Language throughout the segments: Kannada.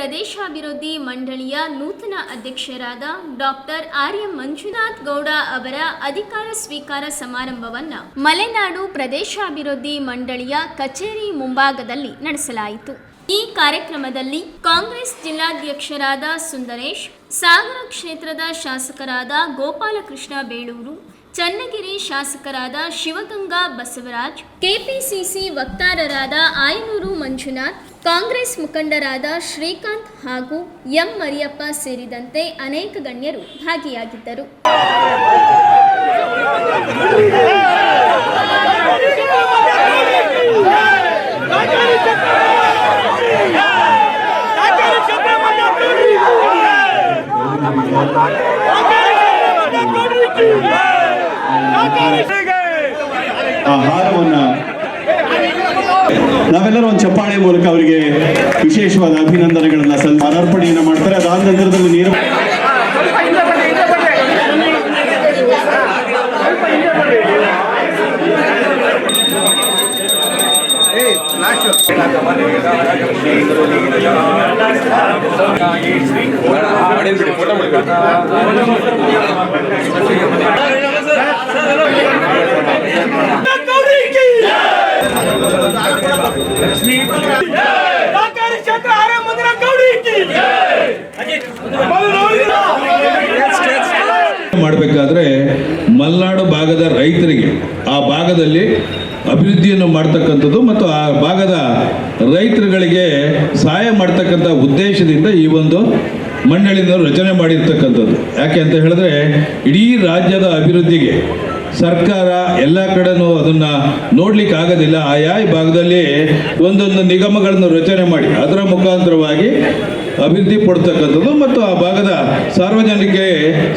ಪ್ರದೇಶಾಭಿವೃದ್ಧಿ ಮಂಡಳಿಯ ನೂತನ ಅಧ್ಯಕ್ಷರಾದ ಡಾಕ್ಟರ್ ಆರ್ಯ ಮಂಜುನಾಥ್ ಗೌಡ ಅವರ ಅಧಿಕಾರ ಸ್ವೀಕಾರ ಸಮಾರಂಭವನ್ನು ಮಲೆನಾಡು ಪ್ರದೇಶಾಭಿವೃದ್ಧಿ ಮಂಡಳಿಯ ಕಚೇರಿ ಮುಂಭಾಗದಲ್ಲಿ ನಡೆಸಲಾಯಿತು. ಈ ಕಾರ್ಯಕ್ರಮದಲ್ಲಿ ಕಾಂಗ್ರೆಸ್ ಜಿಲ್ಲಾಧ್ಯಕ್ಷರಾದ ಸುಂದರೇಶ್, ಸಾಗರ ಕ್ಷೇತ್ರದ ಶಾಸಕರಾದ ಗೋಪಾಲಕೃಷ್ಣ ಬೇಳೂರು ಚನ್ನಗಿರಿ ಶಾಸಕರಾದ ಶಿವಗಂಗಾ ಬಸವರಾಜ್, ಕೆಪಿಸಿಸಿ ವಕ್ತಾರರಾದ ಆಯನೂರು ಮಂಜುನಾಥ್, ಕಾಂಗ್ರೆಸ್ ಮುಖಂಡರಾದ ಶ್ರೀಕಾಂತ್ ಹಾಗೂ ಎಂ ಮರಿಯಪ್ಪ ಸೇರಿದಂತೆ ಅನೇಕ ಗಣ್ಯರು ಭಾಗಿಯಾಗಿದ್ದರು. ಆ ಹಾರವನ್ನ ನಾವೆಲ್ಲರೂ ಒಂದು ಚಪ್ಪಾಳೆ ಮೂಲಕ ಅವರಿಗೆ ವಿಶೇಷವಾದ ಅಭಿನಂದನೆಗಳನ್ನ ಸಲ್ ಮಾರಾರ್ಪಣೆಯನ್ನ ಮಾಡ್ತಾರೆ. ಅದಾದ ನಂತರದಲ್ಲಿ ನೀರು ಮಾಡಬೇಕಾದ್ರೆ ಮಲ್ನಾಡು ಭಾಗದ ರೈತರಿಗೆ, ಆ ಭಾಗದಲ್ಲಿ ಅಭಿವೃದ್ಧಿಯನ್ನು ಮಾಡ್ತಕ್ಕಂಥದ್ದು ಮತ್ತು ಆ ಭಾಗದ ರೈತರುಗಳಿಗೆ ಸಹಾಯ ಮಾಡ್ತಕ್ಕಂಥ ಉದ್ದೇಶದಿಂದ ಈ ಒಂದು ಮಂಡಳಿನ ರಚನೆ ಮಾಡಿರ್ತಕ್ಕಂಥದ್ದು. ಯಾಕೆ ಅಂತ ಹೇಳಿದ್ರೆ, ಇಡೀ ರಾಜ್ಯದ ಅಭಿವೃದ್ಧಿಗೆ ಸರ್ಕಾರ ಎಲ್ಲ ಕಡೆನೂ ಅದನ್ನ ನೋಡ್ಲಿಕ್ಕೆ ಆಗೋದಿಲ್ಲ. ಆಯಾ ಭಾಗದಲ್ಲಿ ಒಂದೊಂದು ನಿಗಮಗಳನ್ನು ರಚನೆ ಮಾಡಿ ಅದರ ಮುಖಾಂತರವಾಗಿ ಅಭಿವೃದ್ಧಿ ಪಡ್ತಕ್ಕಂಥದ್ದು ಮತ್ತು ಆ ಭಾಗದ ಸಾರ್ವಜನಿಕರಿಗೆ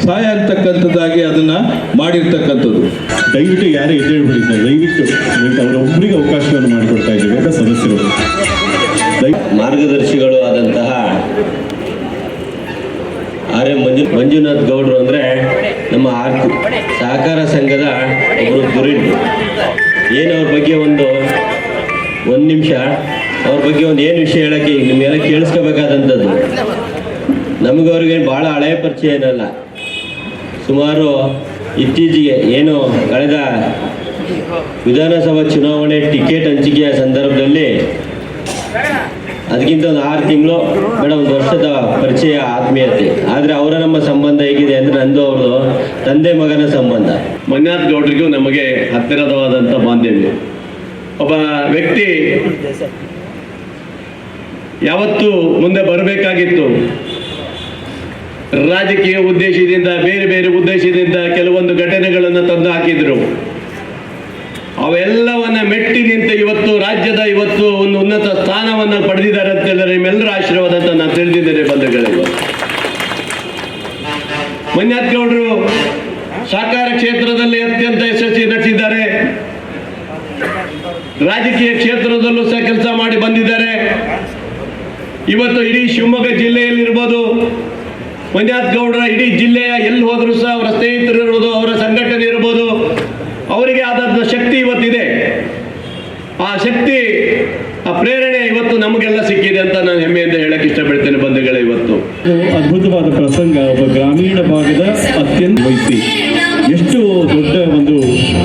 ಸಹಾಯ ಆಗ್ತಕ್ಕಂಥದ್ದಾಗಿ ಅದನ್ನ ಮಾಡಿರ್ತಕ್ಕಂಥದ್ದು. ದಯವಿಟ್ಟು ಯಾರು ಎದ್ದೇಳ್ಬಿಡಿ ಸರ್ ದಯವಿಟ್ಟು ಅವರೊಬ್ಬರಿಗೆ ಅವರ ಒಬ್ಬರಿಗೆ ಅವಕಾಶವನ್ನು ಮಾಡಿಕೊಡ್ತಾ ಇದ್ದೀವಿ ಅಂತ ಸದಸ್ಯರು. ಮಾರ್ಗದರ್ಶಿಗಳು ಆದಂತಹ ಆರ್ ಎಂ ಮಂಜು ಮಂಜುನಾಥ್ ಗೌಡ್ರು ನಮ್ಮ ಆರ್ಕು ಸಹಕಾರ ಸಂಘದ ಒಬ್ಬರು ದುರಿಡು ಏನು ಅವ್ರ ಬಗ್ಗೆ ಒಂದು ಒಂದು ನಿಮಿಷ? ಅವ್ರ ಬಗ್ಗೆ ಒಂದು ಏನು ವಿಷಯ ಹೇಳೋಕ್ಕೆ ನಿಮಗೆಲ್ಲ ಕೇಳಿಸ್ಕೋಬೇಕಾದಂಥದ್ದು? ನಮಗೆ ಭಾಳ ಹಳೆಯ ಪರಿಚಯ ಏನಲ್ಲ. ಸುಮಾರು ಇತ್ತೀಚೆಗೆ ಏನು ಕಳೆದ ವಿಧಾನಸಭಾ ಚುನಾವಣೆ ಟಿಕೆಟ್ ಹಂಚಿಕೆಯ ಸಂದರ್ಭದಲ್ಲಿ ಅದಕ್ಕಿಂತ ಒಂದು ಆರು ತಿಂಗಳು, ಮೇಡಮ್, ಒಂದು ವರ್ಷದ ಪರಿಚಯ ಆತ್ಮೀಯತೆ. ಆದರೆ ಅವರ ನಮ್ಮ ಸಂಬಂಧ ನಂದು ಅವ್ರದ್ದು ತಂದೆ ಮಗನ ಸಂಬಂಧ. ಮಂಜುನಾಥ್ ಗೌಡ್ರಿಗೂ ನಮಗೆ ಹತ್ತಿರದವಾದಂಥ ಬಾಂಧವ್ಯ. ಒಬ್ಬ ವ್ಯಕ್ತಿ ಯಾವತ್ತು ಮುಂದೆ ಬರಬೇಕಾಗಿತ್ತು. ರಾಜಕೀಯ ಉದ್ದೇಶದಿಂದ, ಬೇರೆ ಬೇರೆ ಉದ್ದೇಶದಿಂದ ಕೆಲವೊಂದು ಘಟನೆಗಳನ್ನು ತಂದು ಹಾಕಿದ್ರು. ಅವೆಲ್ಲವನ್ನ ಮೆಟ್ಟಿ ನಿಂತ ಇವತ್ತು ರಾಜ್ಯದ ಇವತ್ತು ಒಂದು ಉನ್ನತ ಸ್ಥಾನವನ್ನು ಪಡೆದಿದ್ದಾರೆ ಅಂತ ಹೇಳಿದ್ರೆ ನಿಮ್ಮೆಲ್ಲರ ಆಶೀರ್ವಾದ ಅಂತ ನಾನು ತಿಳಿದಿದ್ದೇನೆ ಬಂಧುಗಳೇ ಇವತ್ತು ಮಂಜುನಾಥ್ ಗೌಡರು ಸಹಕಾರ ಕ್ಷೇತ್ರದಲ್ಲಿ ಅತ್ಯಂತ ಯಶಸ್ವಿ ನಡೆಸಿದ್ದಾರೆ ರಾಜಕೀಯ ಕ್ಷೇತ್ರದಲ್ಲೂ ಸಹ ಕೆಲಸ ಮಾಡಿ ಬಂದಿದ್ದಾರೆ. ಇವತ್ತು ಇಡೀ ಶಿವಮೊಗ್ಗ ಜಿಲ್ಲೆಯಲ್ಲಿರ್ಬೋದು. ಮನ್ಯಾತ್ ಗೌಡರ ಇಡೀ ಜಿಲ್ಲೆಯ ಎಲ್ಲಿ ಹೋದರೂ ಸಹ ಅವರ ಸ್ನೇಹಿತರು ಇರ್ಬೋದು, ಅವರ ಸಂಘಟನೆ ಇರ್ಬೋದು ಅವರಿಗೆ ಆದಂಥ ಶಕ್ತಿ ಇವತ್ತಿದೆ ಆ ಶಕ್ತಿ ಆ ಪ್ರೇರಣೆ ಇವತ್ತು ನಮಗೆಲ್ಲ ಸಿಕ್ಕಿದೆ ಅಂತ ನಾನು ಹೆಮ್ಮೆಯಿಂದ ಹೇಳಕ್ಕೆ ಇಷ್ಟಪಡ್ತೇನೆ ಬಂಧುಗಳೇ ಇವತ್ತು ಇದು ಅದ್ಭುತವಾದ ಪ್ರಸಂಗ ಒಬ್ಬ ಗ್ರಾಮೀಣ ಭಾಗದ ಅತ್ಯಂತ ವ್ಯಕ್ತಿ ಎಷ್ಟು ದೊಡ್ಡ ಒಂದು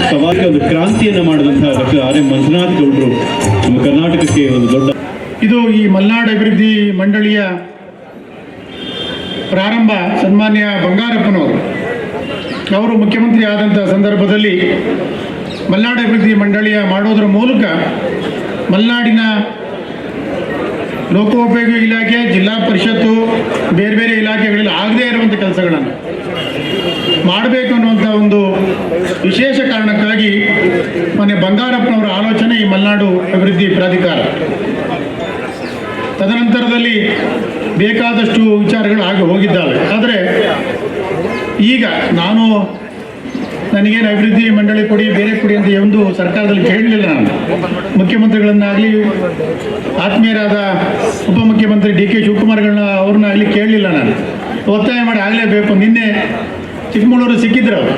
ಸವಾಲಿಗೆ ಒಂದು ಕ್ರಾಂತಿಯನ್ನು ಮಾಡಿದಂತಹ ಡಾಕ್ಟರ್ ಆರ್ ಎಂ ಮಂಜುನಾಥ್ ಗೌಡರು ನಮ್ಮ ಕರ್ನಾಟಕಕ್ಕೆ ಒಂದು ದೊಡ್ಡ ಇದು ಈ ಮಲ್ನಾಡು ಅಭಿವೃದ್ಧಿ ಮಂಡಳಿಯ ಪ್ರಾರಂಭ ಸನ್ಮಾನ್ಯ ಬಂಗಾರಪ್ಪನವರು. ಅವರು ಮುಖ್ಯಮಂತ್ರಿ ಆದಂಥ ಸಂದರ್ಭದಲ್ಲಿ ಮಲ್ನಾಡು ಅಭಿವೃದ್ಧಿ ಮಂಡಳಿಯ ಮಾಡೋದ್ರ ಮೂಲಕ ಮಲೆನಾಡಿನ ಲೋಕೋಪಯೋಗಿ ಇಲಾಖೆ, ಜಿಲ್ಲಾ ಪರಿಷತ್ತು, ಬೇರೆ ಬೇರೆ ಇಲಾಖೆಗಳಲ್ಲಿ ಆಗದೇ ಇರುವಂಥ ಕೆಲಸಗಳನ್ನು ಮಾಡಬೇಕು ಅನ್ನುವಂಥ ಒಂದು ವಿಶೇಷ ಕಾರಣಕ್ಕಾಗಿ ಮೊನ್ನೆ ಬಂಗಾರಪ್ಪನವರ ಆಲೋಚನೆ ಈ ಮಲೆನಾಡು ಅಭಿವೃದ್ಧಿ ಪ್ರಾಧಿಕಾರ. ತದನಂತರದಲ್ಲಿ ಬೇಕಾದಷ್ಟು ವಿಚಾರಗಳು ಆಗಿ ಹೋಗಿದ್ದಾವೆ. ಆದರೆ ಈಗ ನಾನು ನನಗೇನು ಅಭಿವೃದ್ಧಿ ಮಂಡಳಿ ಕೊಡಿ, ಬೇರೆ ಕೊಡಿ ಅಂತ ಒಂದು ಸರ್ಕಾರದಲ್ಲಿ ಕೇಳಲಿಲ್ಲ ನಾನು. ಮುಖ್ಯಮಂತ್ರಿಗಳನ್ನಾಗಲಿ, ಆತ್ಮೀಯರಾದ ಉಪಮುಖ್ಯಮಂತ್ರಿ ಡಿ ಕೆ ಶಿವಕುಮಾರ್ಗಳನ್ನ ಅವ್ರನ್ನಾಗಲಿ ಕೇಳಲಿಲ್ಲ ನಾನು. ಒತ್ತಾಯ ಮಾಡಿ ಆಗಲೇಬೇಕು. ನಿನ್ನೆ ಚಿಕ್ಕಮಗಳೂರು ಸಿಕ್ಕಿದ್ರು ಅವರು.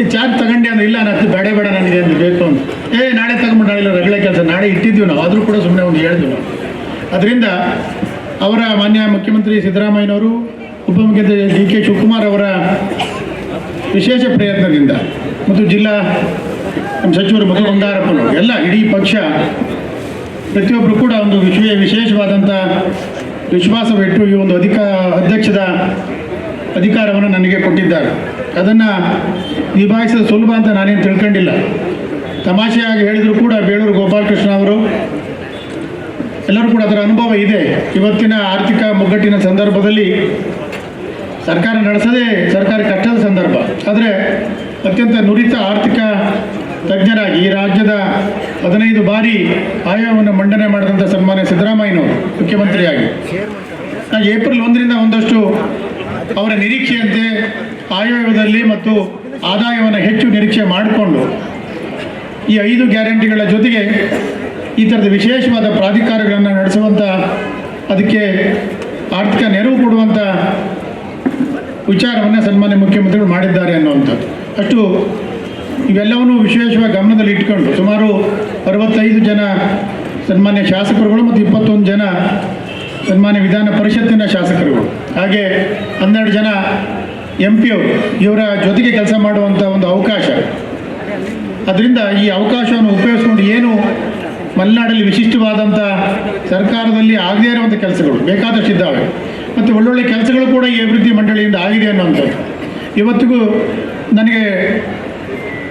ಈ ಚಾರ್ಜ್ ತಗೊಂಡೆ ಅಂದ್ರೆ ಇಲ್ಲ, ನಾನು ಬೇಡ ಬೇಡ ನನಗೆ ಅಂತ ಬೇಕು ಅಂತ. ಏ, ನಾಳೆ ತಗೊಂಡು ನಾಳೆ ರಗಳೆ ಕೆಲಸ. ನಾಳೆ ಇಟ್ಟಿದ್ವಿ ನಾವು. ಆದರೂ ಕೂಡ ಸುಮ್ಮನೆ ಒಂದು ಹೇಳಿದ್ವಿ ನಾವು ಅದರಿಂದ ಅವರ ಮಾನ್ಯ ಮುಖ್ಯಮಂತ್ರಿ ಸಿದ್ದರಾಮಯ್ಯನವರು, ಉಪಮುಖ್ಯಮಂತ್ರಿ ಡಿ ಕೆ ಶಿವಕುಮಾರ್ ಅವರ ವಿಶೇಷ ಪ್ರಯತ್ನದಿಂದ ಮತ್ತು ಜಿಲ್ಲಾ ನಮ್ಮ ಸಚಿವರು ಮಧು ಬಂಗಾರಪ್ಪನು ಎಲ್ಲ ಇಡೀ ಪಕ್ಷ ಪ್ರತಿಯೊಬ್ಬರು ಕೂಡ ಒಂದು ವಿಶ್ವ ವಿಶೇಷವಾದಂಥ ವಿಶ್ವಾಸವಿಟ್ಟು ಈ ಒಂದು ಅಧಿಕ, ಅಧ್ಯಕ್ಷದ ಅಧಿಕಾರವನ್ನು ನನಗೆ ಕೊಟ್ಟಿದ್ದಾರೆ. ಅದನ್ನು ನಿಭಾಯಿಸೋದು ಸುಲಭ ಅಂತ ನಾನೇನು ತಿಳ್ಕೊಂಡಿಲ್ಲ. ತಮಾಷೆಯಾಗಿ ಹೇಳಿದರೂ ಕೂಡ ಬೇಳೂರು ಗೋಪಾಲಕೃಷ್ಣ ಅವರು. ಎಲ್ಲರೂ ಕೂಡ ಅದರ ಅನುಭವ ಇದೆ. ಇವತ್ತಿನ ಆರ್ಥಿಕ ಮುಗ್ಗಟ್ಟಿನ ಸಂದರ್ಭದಲ್ಲಿ ಸರ್ಕಾರ ನಡೆಸೋದೇ ಸರ್ಕಾರ ಕಷ್ಟದ ಸಂದರ್ಭ. ಆದರೆ ಅತ್ಯಂತ ನುರಿತ ಆರ್ಥಿಕ ತಜ್ಞರಾಗಿ ಈ ರಾಜ್ಯದ ಹದಿನೈದು ಬಾರಿ ಆಯವನ್ನು ಮಂಡನೆ ಮಾಡಿದಂಥ ಸನ್ಮಾನ್ಯ ಸಿದ್ದರಾಮಯ್ಯನವರು ಮುಖ್ಯಮಂತ್ರಿಯಾಗಿ. ನಾನು ಏಪ್ರಿಲ್ ಒಂದರಿಂದ ಒಂದಷ್ಟು ಅವರ ನಿರೀಕ್ಷೆಯಂತೆ ಆಯವ್ಯಯದಲ್ಲಿ ಮತ್ತು ಆದಾಯವನ್ನು ಹೆಚ್ಚು ನಿರೀಕ್ಷೆ ಮಾಡಿಕೊಂಡು ಈ ಐದು ಗ್ಯಾರಂಟಿಗಳ ಜೊತೆಗೆ ಈ ಥರದ ವಿಶೇಷವಾದ ಪ್ರಾಧಿಕಾರಗಳನ್ನು ನಡೆಸುವಂಥ ಅದಕ್ಕೆ ಆರ್ಥಿಕ ನೆರವು ಕೊಡುವಂಥ ವಿಚಾರವನ್ನು ಸನ್ಮಾನ್ಯ ಮುಖ್ಯಮಂತ್ರಿಗಳು ಮಾಡಿದ್ದಾರೆ ಅನ್ನುವಂಥದ್ದು. ಅಷ್ಟು ಇವೆಲ್ಲವನ್ನು ವಿಶೇಷವಾಗಿ ಗಮನದಲ್ಲಿ ಇಟ್ಕೊಂಡು ಸುಮಾರು ಅರವತ್ತೈದು ಜನ ಸನ್ಮಾನ್ಯ ಶಾಸಕರುಗಳು ಮತ್ತು ಇಪ್ಪತ್ತೊಂದು ಜನ ಸನ್ಮಾನ್ಯ ವಿಧಾನ ಪರಿಷತ್ತಿನ ಶಾಸಕರುಗಳು. ಹಾಗೆ ಹನ್ನೆರಡು ಜನ ಎಂ ಪಿಯವರು. ಇವರ ಜೊತೆಗೆ ಕೆಲಸ ಮಾಡುವಂಥ ಒಂದು ಅವಕಾಶ. ಅದರಿಂದ ಈ ಅವಕಾಶವನ್ನು ಉಪಯೋಗಿಸ್ಕೊಂಡು ಏನು ಮಲೆನಾಡಲ್ಲಿ ವಿಶಿಷ್ಟವಾದಂಥ ಸರ್ಕಾರದಲ್ಲಿ ಆಗದೇ ಇರುವಂಥ ಕೆಲಸಗಳು ಬೇಕಾದಷ್ಟು ಇದ್ದಾವೆ ಮತ್ತು ಒಳ್ಳೊಳ್ಳೆ ಕೆಲಸಗಳು ಕೂಡ ಈ ಅಭಿವೃದ್ಧಿ ಮಂಡಳಿಯಿಂದ ಆಗಿದೆ ಅನ್ನುವಂಥದ್ದು. ಇವತ್ತಿಗೂ ನನಗೆ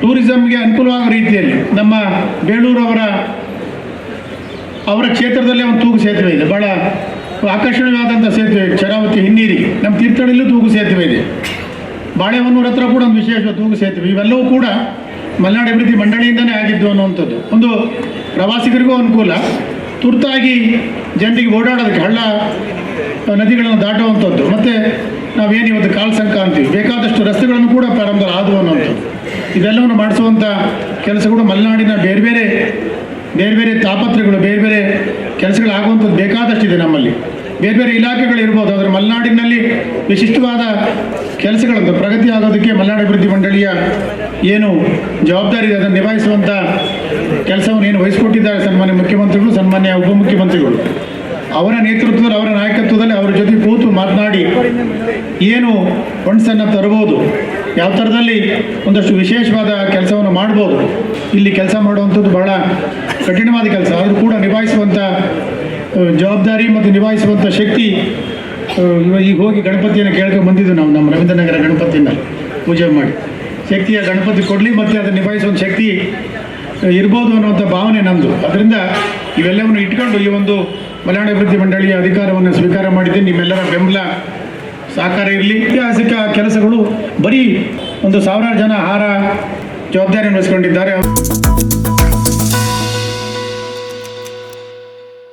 ಟೂರಿಸಮ್ಗೆ ಅನುಕೂಲವಾದ ರೀತಿಯಲ್ಲಿ ನಮ್ಮ ಬೇಳೂರವರ ಅವರ ಕ್ಷೇತ್ರದಲ್ಲೇ ಒಂದು ತೂಗು ಸೇತುವೆ ಇದೆ. ಭಾಳ ಆಕರ್ಷಣೀಯವಾದಂಥ ಸೇತುವೆ ಶರಾವತಿ ಹಿನ್ನೀರಿ. ನಮ್ಮ ತೀರ್ಥಹಳ್ಳಿಯಲ್ಲೂ ತೂಗು ಸೇತುವೆ ಇದೆ. ಬಾಳೆಹೊನ್ನೂರ ಹತ್ರ ಕೂಡ ಒಂದು ವಿಶೇಷ ತೂಗು ಸೇತುವೆ. ಇವೆಲ್ಲವೂ ಕೂಡ ಮಲೆನಾಡು ಅಭಿವೃದ್ಧಿ ಮಂಡಳಿಯಿಂದನೇ ಆಗಿದ್ದು ಅನ್ನುವಂಥದ್ದು. ಒಂದು ಪ್ರವಾಸಿಗರಿಗೂ ಅನುಕೂಲ. ತುರ್ತಾಗಿ ಜನರಿಗೆ ಓಡಾಡೋದಕ್ಕೆ ಹಳ್ಳ ನದಿಗಳನ್ನು ದಾಟುವಂಥದ್ದು. ಮತ್ತು ನಾವೇನು ಇವತ್ತು ಕಾಲ್ಸಂಕ ಅಂತೀವಿ ಬೇಕಾದಷ್ಟು ರಸ್ತೆಗಳನ್ನು ಕೂಡ ಪ್ರಾರಂಭ ಆದವು ಅನ್ನುವಂಥದ್ದು. ಇದೆಲ್ಲವನ್ನು ಮಾಡಿಸುವಂಥ ಕೆಲಸಗಳು ಮಲೆನಾಡಿನ ಬೇರೆ ಬೇರೆ ಬೇರೆ ಬೇರೆ ತಾಪತ್ರಗಳು, ಬೇರೆ ಬೇರೆ ಕೆಲಸಗಳಾಗುವಂಥದ್ದು ಬೇಕಾದಷ್ಟಿದೆ ನಮ್ಮಲ್ಲಿ. ಬೇರೆ ಬೇರೆ ಇಲಾಖೆಗಳಿರ್ಬೋದು ಆದರೆ ಮಲೆನಾಡಿನಲ್ಲಿ ವಿಶಿಷ್ಟವಾದ ಕೆಲಸಗಳನ್ನು ಪ್ರಗತಿ ಆಗೋದಕ್ಕೆ ಮಲೆನಾಡು ಅಭಿವೃದ್ಧಿ ಮಂಡಳಿಯ ಏನು ಜವಾಬ್ದಾರಿ ಇದೆ, ಅದನ್ನು ನಿಭಾಯಿಸುವಂಥ ಕೆಲಸವನ್ನು ಏನು ವಹಿಸಿಕೊಟ್ಟಿದ್ದಾರೆ ಸನ್ಮಾನ್ಯ ಮುಖ್ಯಮಂತ್ರಿಗಳು, ಸನ್ಮಾನ್ಯ ಉಪಮುಖ್ಯಮಂತ್ರಿಗಳು. ಅವರ ನೇತೃತ್ವದಲ್ಲಿ, ಅವರ ನಾಯಕತ್ವದಲ್ಲಿ ಅವರ ಜೊತೆ ಕೂತು ಮಾತನಾಡಿ ಏನು ಫಂಡ್ಸನ್ನು ತರ್ಬೋದು ಯಾವ ಥರದಲ್ಲಿ ಒಂದಷ್ಟು ವಿಶೇಷವಾದ ಕೆಲಸವನ್ನು ಮಾಡ್ಬೋದು. ಇಲ್ಲಿ ಕೆಲಸ ಮಾಡುವಂಥದ್ದು ಬಹಳ ಕಠಿಣವಾದ ಕೆಲಸ, ಆದರೂ ಕೂಡ ನಿಭಾಯಿಸುವಂಥ ಜವಾಬ್ದಾರಿ ಮತ್ತು ನಿಭಾಯಿಸುವಂಥ ಶಕ್ತಿ ಈಗ ಹೋಗಿ ಗಣಪತಿಯನ್ನು ಕೇಳ್ಕೊಂಡು ಬಂದಿದ್ದು ನಾವು, ನಮ್ಮ ರವೀಂದ್ರನಗರ ಗಣಪತಿನ ಪೂಜೆ ಮಾಡಿ. ಶಕ್ತಿಯ ಗಣಪತಿ ಕೊಡಲಿ, ಮತ್ತು ಅದನ್ನು ನಿಭಾಯಿಸುವಂಥ ಶಕ್ತಿ ಇರ್ಬೋದು ಅನ್ನುವಂಥ ಭಾವನೆ ನಮ್ಮದು ಅದರಿಂದ ಇವೆಲ್ಲವನ್ನು ಇಟ್ಕೊಂಡು ಈ ಒಂದು ಮಲೆನಾಡು ಅಭಿವೃದ್ಧಿ ಮಂಡಳಿಯ ಅಧಿಕಾರವನ್ನು ಸ್ವೀಕಾರ ಮಾಡಿದ್ದೆ ನಿಮ್ಮೆಲ್ಲರ ಬೆಂಬಲ ಸಹಕಾರ ಇರಲಿ. ಐತಿಹಾಸಿಕ ಕೆಲಸಗಳು ಬರೀ ಒಂದು ಸಾವಿರಾರು ಜನ ಆಹಾರ ಜವಾಬ್ದಾರಿಯನ್ನು ವಹಿಸ್ಕೊಂಡಿದ್ದಾರೆ